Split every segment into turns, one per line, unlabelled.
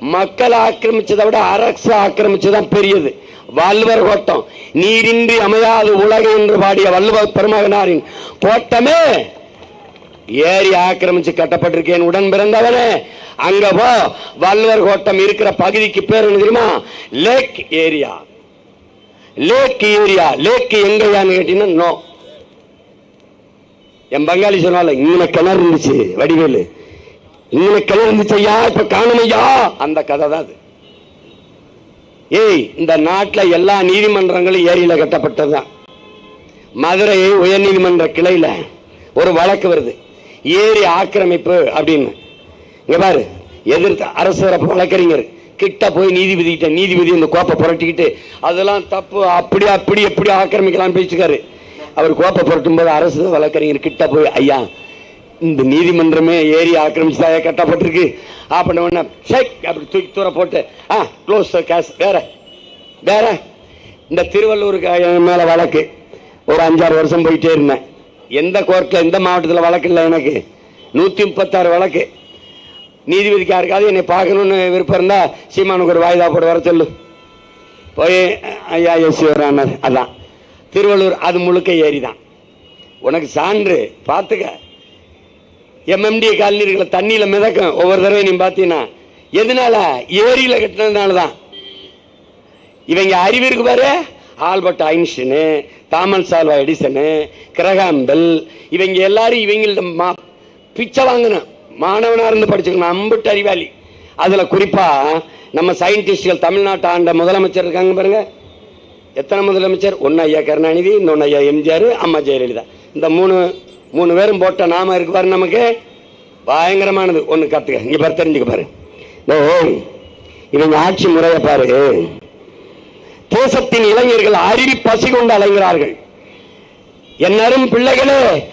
மக்கள் ஆக்கிரமிச்சதை விட அரசு ஆக்கிரமிச்சதுதான் பெரியது. வள்ளுவர் கோட்டம் நீரின்றி அமையாது உலகு என்று பாடிய வள்ளுவர் பெருமகனாரின் கோட்டமே ஏறி ஆக்கிரமிச்சு கட்டப்பட்டிருக்கேன். உடன் பிறந்தவனே அங்க போ. வள்ளுவர் கோட்டம் இருக்கிற பகுதிக்கு பேர் என்ன தெரியுமா? Lake area lake area lake எங்கயான்னு கேட்டீங்கன்னா நோ என் பங்காளி சொன்னால இங்கன கிணறு இருந்துச்சு வடிவேலு. இங்கே கிணறு இருந்துச்சு ஐயா இப்ப காணுமையா? அந்த கதை தான் அது. ஏய் இந்த நாட்டில் எல்லா நீதிமன்றங்களும் ஏரியில கட்டப்பட்டதுதான். மதுரை உயர்நீதிமன்ற கிளையில ஒரு வழக்கு வருது. ஏரி ஆக்கிரமிப்பு அப்படின்னு. இங்கே பாரு எதிர்த்து அரசு தரப்பு வழக்கறிஞர். கிட்ட போய் நீதிபதி கிட்ட நீதிபதி இந்த கோப்பை புரட்டிக்கிட்டு அதெல்லாம் தப்பு. அப்படி அப்படி எப்படி ஆக்கிரமிக்கலாம் பேசிக்காரு. அவர் கோப்பை புரட்டும் போது அரசு வழக்கறிஞர் கிட்ட போய் ஐயா இந்த நீதிமன்றமே ஏறி ஆக்கிரமிச்சுதான் கட்டப்பட்டிருக்கு. அப்படின்ன உடனே ஷேக் அப்படி தூக்கி தூர போட்டு ஆ க்ளோஸ் கேஸ் வேற வேற. இந்த திருவள்ளூருக்கு என் மேலே வழக்கு. ஒரு அஞ்சாறு வருஷம் போயிட்டே இருந்தேன். எந்த கோர்ட்டில் எந்த மாவட்டத்தில் வழக்கு இல்லை எனக்கு. நூற்றி முப்பத்தாறு வழக்கு. நீதிபதிக்கு யாருக்காவது என்னை பார்க்கணுன்னு விருப்பம் இருந்தால் சீமானுக்கு ஒரு வாய்தா போட்டு வர சொல்லு. போய் ஐயா எஸ் அதான். திருவள்ளூர் அது முழுக்க ஏரி தான் உனக்கு சான்று பார்த்துக்க. எம்எம்டி காலனிகளை தண்ணியில் தண்ணியில மிதக்கும். ஒவ்வொரு தடவை நீ பார்த்தீங்கன்னா எதனால? ஏரியில கட்டினதுனால தான் இவங்க அறிவு இருக்கு பாரு. ஆல்பர்ட் ஐன்ஸ்டீனு தாமஸ் சால்வா எடிசனு கிரகாம்பெல் இவங்க எல்லாரும் இவங்கள்ட்ட மா பிச்சை வாங்கணும் மாணவனா இருந்து படிச்சுக்கணும் அம்புட்டு அறிவாளி. அதுல குறிப்பா நம்ம சயின்டிஸ்ட்கள் தமிழ்நாட்டு ஆண்ட முதலமைச்சர் இருக்காங்க பாருங்க. எத்தனை முதலமைச்சர்? ஒன்னு ஐயா கருணாநிதி இன்னொன்று ஐயா எம்ஜிஆர் அம்மா ஜெயலலிதா. இந்த மூணு மூணு பேரும் போட்ட நாம இருக்கு பாரு நமக்கு. பயங்கரமானது. ஒண்ணு கத்துக்க. இங்க பாரு தெரிஞ்சுக்க பாரு. இவங்க ஆட்சி முறையை பாரு. தேசத்தின் இளைஞர்கள் அறிவி பசி கொண்டு அலைகிறார்கள். என்னரும் பிள்ளைகளே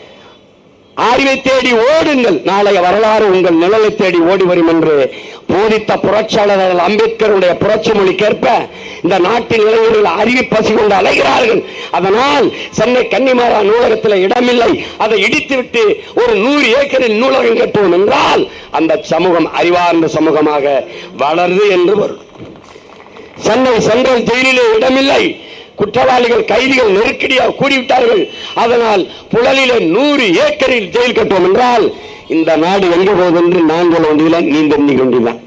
அறிவை தேடி ஓடுங்கள். நாளைய வரலாறு உங்கள் நிழலை தேடி ஓடி வரும் என்று போதித்த புரட்சியாளர்கள் அம்பேத்கருடைய புரட்சி மொழிக்கேற்ப இந்த நாட்டின் இளைஞர்கள் அறிவி பசி கொண்டு அலைகிறார்கள். அதனால் சென்னை கன்னிமாரா நூலகத்தில் இடமில்லை. அதை இடித்துவிட்டு ஒரு நூறு ஏக்கரில் நூலகம் கட்டுவோம் என்றால் அந்த சமூகம் அறிவார்ந்த சமூகமாக வளருது என்று வரும் சென்னை சென்ட்ரல் ஜெயிலிலே இடமில்லை. குற்றவாளிகள் கைதிகள் நெருக்கடியாக கூடிவிட்டார்கள். அதனால் புழலிலே நூறு ஏக்கரில் ஜெயில் கட்டுவோம் என்றால் இந்த நாடு எங்கே போகுது என்று நாங்கள் ஒன்றில நீ தெரிஞ்சு கொண்டிருந்தான்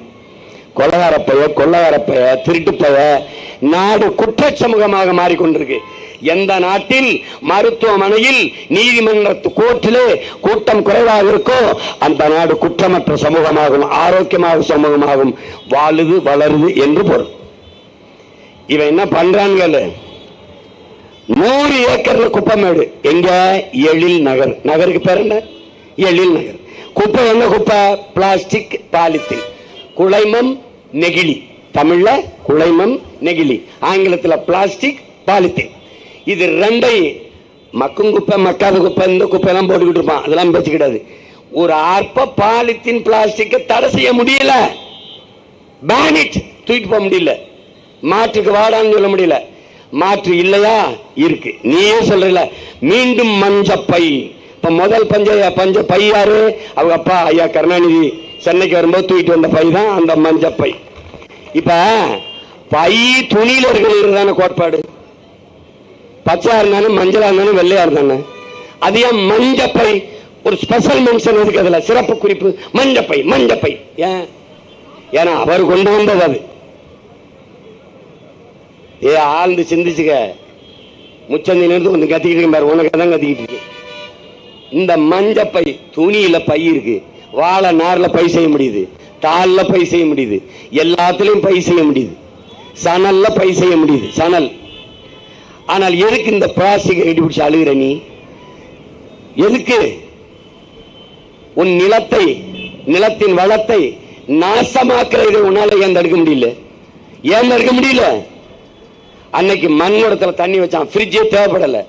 கொலகாரப்பைய கொள்ளகாரப்பைய திருட்டுப்பைய நாடு குற்ற சமூகமாக மாறிக்கொண்டிருக்கு. எந்த நாட்டில் மருத்துவமனையில் நீதிமன்ற கோர்ட்டிலே கூட்டம் குறைவாக இருக்கோ அந்த நாடு குற்றமற்ற சமூகமாகும் ஆரோக்கியமாக சமூகமாகும் வாழுது வளருது என்று பொருள். இவன் என்ன பண்றான்கள் நூறு ஏக்கர்ல குப்பமேடு எங்க? எழில் நகர். நகருக்கு பேர் என்ன? எழில் நகர். குப்பை என்ன குப்பை? Plastic polythene. குளைமம் நெகிழி. தமிழ்ல குழைமம் நெகிழி. ஆங்கிலத்தில் பிளாஸ்டிக் பாலித்தீன். இது ரெண்டையும் மக்கும் குப்பை மக்காத குப்பை இந்த குப்பையெல்லாம் போட்டுக்கிட்டு இருப்பான். அதெல்லாம் பேச்சு கிடையாது ஒரு அற்ப பாலித்தீன் பிளாஸ்டிக்கை தடை செய்ய முடியல. பேனிட் தூக்கிட்டு போக முடியல. மாற்றுக்கு வாடான்னு சொல்ல முடியல. மாற்று இல்லையா? இருக்கு. நீயே சொல்றல. மீண்டும் மஞ்சப்பை. இப்ப முதல் பஞ்ச பஞ்ச பை யாரு? அவங்க அப்பா ஐயா கருணாநிதி சென்னைக்கு வரும்போது தூக்கிட்டு வந்த பை தான் அந்த மஞ்சப்பை இப்ப பை துணியில இருக்கிறதான கோட்பாடு? பச்சையா இருந்தாலும் மஞ்சளா இருந்தாலும் வெள்ளையா இருந்தானே? அது ஏன் மஞ்சப்பை ஒரு ஸ்பெஷல் மென்ஷன் இருக்கு அதுல? சிறப்பு குறிப்பு. மஞ்சப்பை மஞ்சப்பை ஏன்? ஏன்னா அவர் கொண்டு வந்தது அது. ஏ ஆழ்ந்து சிந்திச்சுக்க. முச்சந்திலிருந்து கொஞ்சம் கத்திக்கிட்டு இருக்கேன் பாரு. உனக்கு தான் கத்திக்கிட்டு இருக்கு இந்த மஞ்ச பை துணியில பை இருக்கு. வாழை நார்ல பை செய்ய முடியுது. தாளில் பை செய்ய முடியுது. எல்லாத்துலயும் பை செய்ய முடியுது. சணல்ல பை செய்ய முடியுது. சணல். ஆனால் எதுக்கு இந்த பிளாஸ்டிக் ரெடி பிடிச்சி அழுகிற நீ? எதுக்கு? உன் நிலத்தை நிலத்தின் வளத்தை நாசமாக்குறதை உன்னால ஏன் தடுக்க முடியல. ஏன் தடுக்க முடியல. அன்னைக்கு மண்ணுடத்துல தண்ணி வச்சான். ஃப்ரிட்ஜே தேவைப்படல.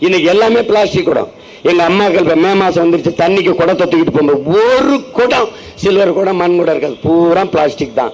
இன்னைக்கு எல்லாமே பிளாஸ்டிக் குடம். எங்க அம்மாக்கள் இப்ப மே மாசம் வந்துருச்சு தண்ணிக்கு குடம் தூக்கிட்டு போகும்போது ஒரு குடம் சில்வர் குடம் மண் குடம் இருக்காது பூரா பிளாஸ்டிக் தான்.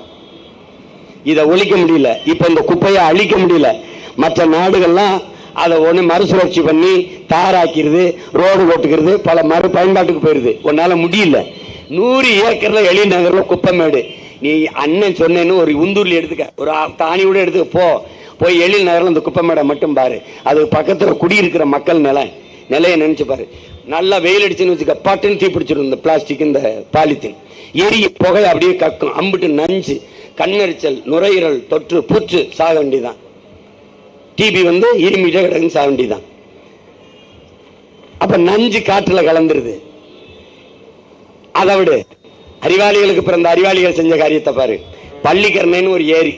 இதை ஒழிக்க முடியல. இப்ப இந்த குப்பையை அழிக்க முடியல. மற்ற நாடுகள்லாம் அதை ஒன்று மறுசுழற்சி பண்ணி தாராக்கிறது ரோடு ஓட்டுக்கிறது பல மறு பயன்பாட்டுக்கு போயிருது. உன்னால முடியல. நூறு ஏக்கர்ல நகரில் நகர்ல குப்பமேடு நீ அண்ணன் சொன்னேன்னு ஒரு உந்தூரில் எடுத்துக்க. ஒரு ஆ- கூட எடுத்துக்க. போ. போய் எழில் நகரில் அந்த குப்பை மேடை மட்டும் பாரு. அது பக்கத்தில் குடியிருக்கிற மக்கள் நிலை நிலையை நினைச்சு பாரு. நல்லா வெயில் அடிச்சுன்னு வச்சுக்க பட்டுன்னு தீ பிடிச்சிடும் இந்த பிளாஸ்டிக் இந்த பாலித்தீன் எரிய புகை அப்படியே கக்கும் அம்பிட்டு நஞ்சு கண்ணெரிச்சல் நுரையீரல் தொற்று பூச்சு சாக வேண்டியதான் டிபி வந்து இருமிட்டே கிடக்குன்னு சாக வேண்டியதான் அப்ப நஞ்சு காற்றுல கலந்துருது. அதை விடு. அறிவாளிகளுக்கு பிறந்த அறிவாளிகள் செஞ்ச காரியத்தை பாரு. பள்ளிக்கரணைன்னு ஒரு ஏரி.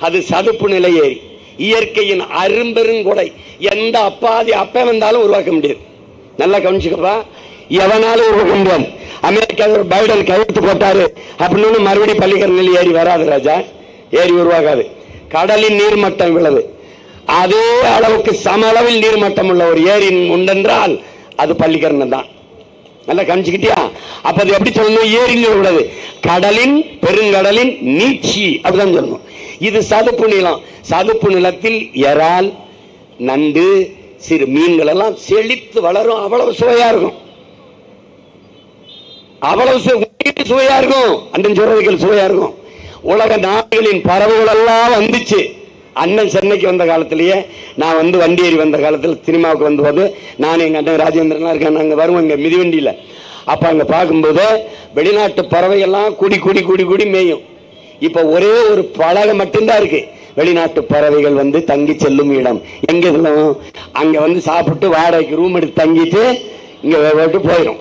அது சதுப்பு நிலை ஏரி. இயற்கையின் அரும்பெருங்கொடை. எந்த அப்பாதி அப்ப வந்தாலும் உருவாக்க முடியாது. நல்லா கவனிச்சுக்கப்பா. எவனாலும் உருவாக்க முடியாது. அமெரிக்காவில் பைடன் கையெழுத்து போட்டாரு. அப்படின்னு மறுபடியும் பள்ளிக்கரணில் ஏறி வராது ராஜா. ஏறி உருவாகாது. கடலின் நீர்மட்டம் இவ்வளவு அதே அளவுக்கு சம அளவில் நீர்மட்டம் உள்ள ஒரு ஏரி உண்டென்றால் அது பள்ளிக்கரணம் தான் நல்லா கவனிச்சுக்கிட்டியா? அப்ப அது எப்படி சொல்லணும்? ஏரின்னு சொல்லக்கூடாது. கடலின் பெருங்கடலின் நீட்சி. அப்படிதான் சொல்லணும். இது சதுப்பு நிலம். சதுப்பு நிலத்தில் இறால் நண்டு சிறு மீன்கள் எல்லாம் செழித்து வளரும். அவ்வளவு சுவையா இருக்கும். அவ்வளவு சுவையா இருக்கும். அண்ணன் சொல்றதுக்கு சுவையா இருக்கும். உலக நாடுகளின் பறவைகள் எல்லாம் வந்துச்சு. அண்ணன் சென்னைக்கு வந்த காலத்திலேயே நான் வந்து வண்டி ஏறி வந்த காலத்தில் சினிமாவுக்கு வந்த போது நான் எங்கள் அண்ணன் ராஜேந்திரன்லாம் இருக்கேன். அங்கே வருவோம் இங்கே மிதிவண்டியில். அப்போ அங்கே பார்க்கும்போது வெளிநாட்டு பறவைகள்லாம் கூடி கூடி கூடி கூடி மேயும். இப்போ ஒரே ஒரு பலகை மட்டும்தான் இருக்கு. வெளிநாட்டு பறவைகள் வந்து தங்கி செல்லும் இடம். எங்கே இதெல்லாம்? அங்கே வந்து சாப்பிட்டு வாடகைக்கு ரூம் எடுத்து தங்கிட்டு இங்கே விட்டு போயிடும்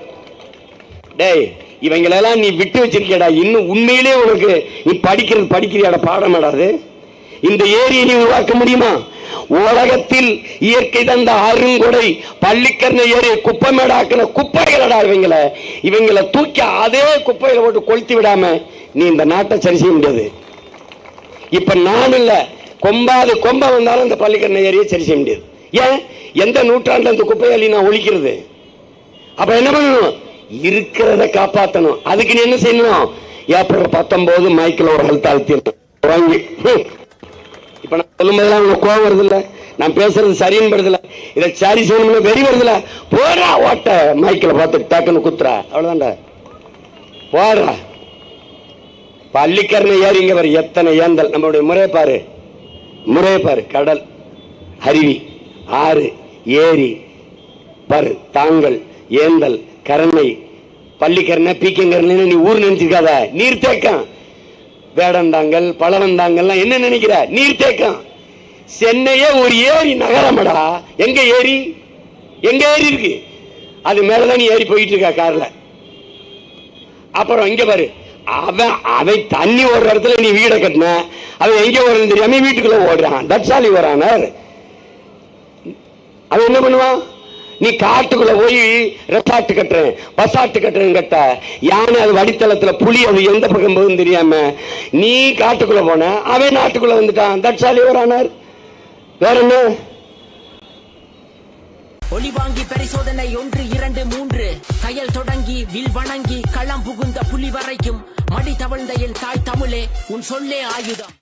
டேய் இவங்களெல்லாம் நீ விட்டு வச்சிருக்கியடா. இன்னும் உண்மையிலே உனக்கு நீ படிக்கிறது படிக்கிறியாட பாடமாடாது இந்த ஏரியை நீ உருவாக்க முடியுமா? உலகத்தில் இயற்கை தந்த அருங்கொடை பள்ளிக்கரணை ஏரி குப்பை மேடாக்கின குப்பைகளடா இவங்களை. இவங்களை தூக்கி அதே குப்பைகளை போட்டு கொளுத்தி விடாம நீ இந்த நாட்டை சரி செய்ய முடியாது. இப்ப நான் இல்ல கொம்பாது கொம்ப வந்தாலும் இந்த பள்ளிக்கரணை ஏரியை சரி செய்ய முடியாது. ஏன்? எந்த நூற்றாண்டு அந்த குப்பையை நான் ஒழிக்கிறது? அப்ப என்ன பண்ணணும்? இருக்கிறத காப்பாத்தணும். அதுக்கு நீ என்ன செய்யணும்? ஏப்ரல் பத்தொன்பது மைக்கில் ஒரு ஹெல்த் அழுத்திடணும் வாங்கி. இப்ப நான் சொல்லும் போதெல்லாம் உனக்கு கோவம் வருதில்ல? நான் பேசுறது சரின்னு வருது இதை சரி சொல்லணும்னு வெறி வருதில்ல? போடுறா ஓட்ட. மைக்கில் பார்த்து டக்குன்னு குத்துறா. அவ்வளோதான்டா போடுறா. பள்ளிக்கரணை ஏறி வர எத்தனை ஏந்தல்? நம்மளுடைய முறையை பாரு. முறையை பாரு. கடல் அருவி ஆறு ஏரி பரு தாங்கள் ஏந்தல் கரணை. பள்ளிக்கரணை பீக்கங்கரணை நீ ஊர் நினைச்சிருக்காத. நீர் தேக்கம். வேடந்தாங்கல் பழவந்தாங்கல்லாம் என்ன நினைக்கிற? நீர் தேக்கம் சென்னையே ஒரு ஏரி நகரமடா. எங்க ஏரி? எங்க ஏரி இருக்கு? அது மேலதான் நீ ஏறி போயிட்டு இருக்க கார்ல. அப்புறம் இங்க பாரு. அவன் அவன் தண்ணி ஓடுற இடத்துல நீ வீடை கட்டின. அவன் எங்க ஓடுறது தெரியாம வீட்டுக்குள்ள ஓடுறான். தட்சாலி வரானார் அவன் என்ன பண்ணுவான்? நீ காட்டுக்குள்ள போய் ரெசார்ட் கட்டுறேன் பசார்ட் கட்டுறேன் கேட்ட யானை அது வடித்தளத்துல புலி அது எந்த பக்கம் போகுதுன்னு தெரியாம நீ காட்டுக்குள்ள போன அவன் நாட்டுக்குள்ள வந்துட்டான். தட்சாலி ஆனார் வேற என்ன?
ஒளி வாங்கி பரிசோதனை ஒன்று இரண்டு மூன்று. கையல் தொடங்கி வில் வணங்கி களம் புகுந்த புலி வரைக்கும். மடி தவழ்ந்த என் தாய் தமிழே உன் சொல்லே ஆயுதம்.